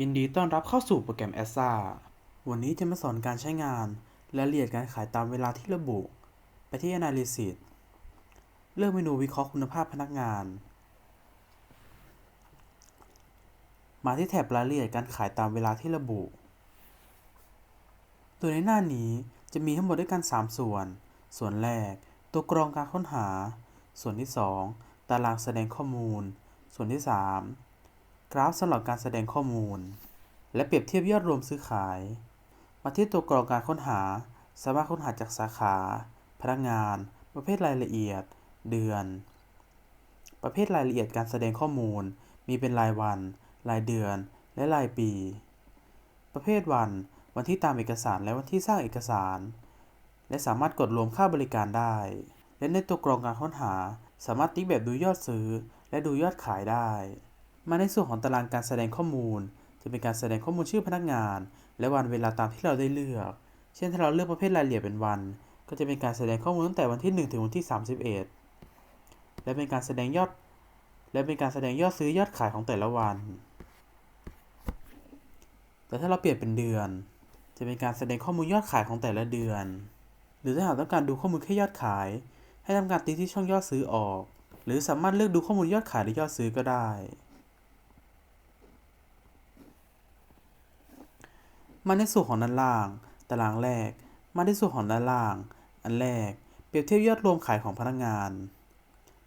ยินดีต้อนรับเข้าสู่โปรแกรม a s a วันนี้จะมาสอนการใช้งานและละเอียดการขายตามเวลาที่ระบุ ไปที่ Analysis เลือกเมนูวิเคราะห์คุณภาพพนักงาน มาที่แถบรายละเอียดการขายตามเวลาที่ระบุโดยในหน้านี้จะมีทั้งหมดด้วยกัน 3 ส่วน ส่วนแรก ตัวกรองการค้นหา ส่วนที่ 2 ตารางแสดงข้อมูล ส่วนที่ 3 ราฟสำหรับการแสดงข้อมูล และเปรียบเทียบยอดรวมซื้อขาย มาที่ตัวกรองการค้นหา สามารถค้นหาจากสาขา พนักงาน ประเภทรายละเอียด เดือน ประเภทรายละเอียดการแสดงข้อมูล มีเป็นรายวัน รายเดือน และรายปี ประเภทวัน วันที่ตามเอกสารและวันที่สร้างเอกสาร และสามารถกดรวมค่าบริการได้ และในตัวกรองการค้นหา สามารถติ๊กแบบดูยอดซื้อ และดูยอดขายได้ มาในส่วนของตารางการแสดงข้อมูล จะเป็นการแสดงข้อมูลชื่อพนักงาน และวันเวลาตามที่เราได้เลือก เช่นถ้าเราเลือกประเภทรายละเอียดเป็นวัน ก็จะเป็นการแสดงข้อมูลตั้งแต่วันที่ 1 ถึงวันที่ 31 และเป็นการแสดงยอด และเป็นการแสดงยอดซื้อยอดขายของแต่ละวัน แต่ถ้าเราเปลี่ยนเป็นเดือน จะเป็นการแสดงข้อมูลยอดขายของแต่ละเดือน หรือถ้าหากต้องการดูข้อมูลแค่ยอดขาย ให้ทำการติ๊กที่ช่องยอดซื้อออก หรือสามารถเลือกดูข้อมูลยอดขายหรือยอดซื้อก็ได้ มาในส่วนของด้านล่าง ตารางแรก มาในส่วนของด้านล่าง อันแรก เปรียบเทียบยอดรวมขายของพนักงาน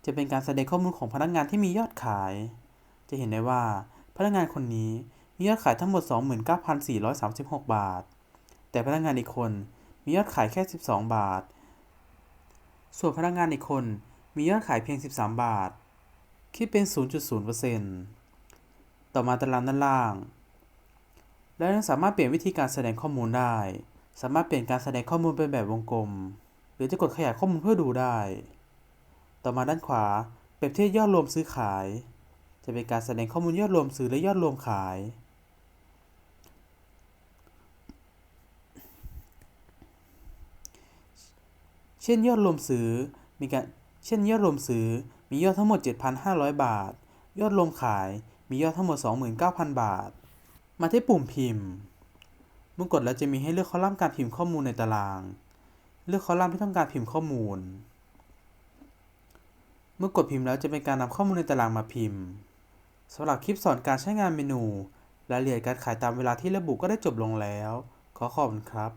จะเป็นการแสดงข้อมูลของพนักงานที่มียอดขาย จะเห็นได้ว่าพนักงานคนนี้มียอดขายทั้งหมด 29,436 บาท แต่พนักงานอีกคนมียอดขายแค่ 12 บาท ส่วนพนักงานอีกคนมียอดขายเพียง 13 บาท คิดเป็น 0.0%ต่อมาตารางด้านล่าง แล้วยังสามารถเปลี่ยนวิธีการแสดงข้อมูลได้ สามารถเปลี่ยนการแสดงข้อมูลเป็นแบบวงกลม หรือจะกดขยายข้อมูลเพื่อดูได้ ต่อมาด้านขวาเปรียบเทียบยอดรวมซื้อขาย จะเป็นการแสดงข้อมูลยอดรวมซื้อและยอดรวมขาย เช่นยอดรวมซื้อ มีการ เช่นยอดรวมซื้อ มียอดทั้งหมด 7,500 บาท ยอดรวมขาย มียอดทั้งหมด 29,000 บาท มาที่ปุ่มพิมพ์ เมื่อกดแล้วจะมีให้เลือกคอลัมน์การพิมพ์ข้อมูลในตาราง เลือกคอลัมน์ที่ต้องการพิมพ์ข้อมูล เมื่อกดพิมพ์แล้วจะเป็นการนำข้อมูลในตารางมาพิมพ์สำหรับคลิปสอนการใช้งานเมนู รายละเอียดการขายตามเวลาที่ระบุก็ได้จบลงแล้ว ขอขอบคุณครับ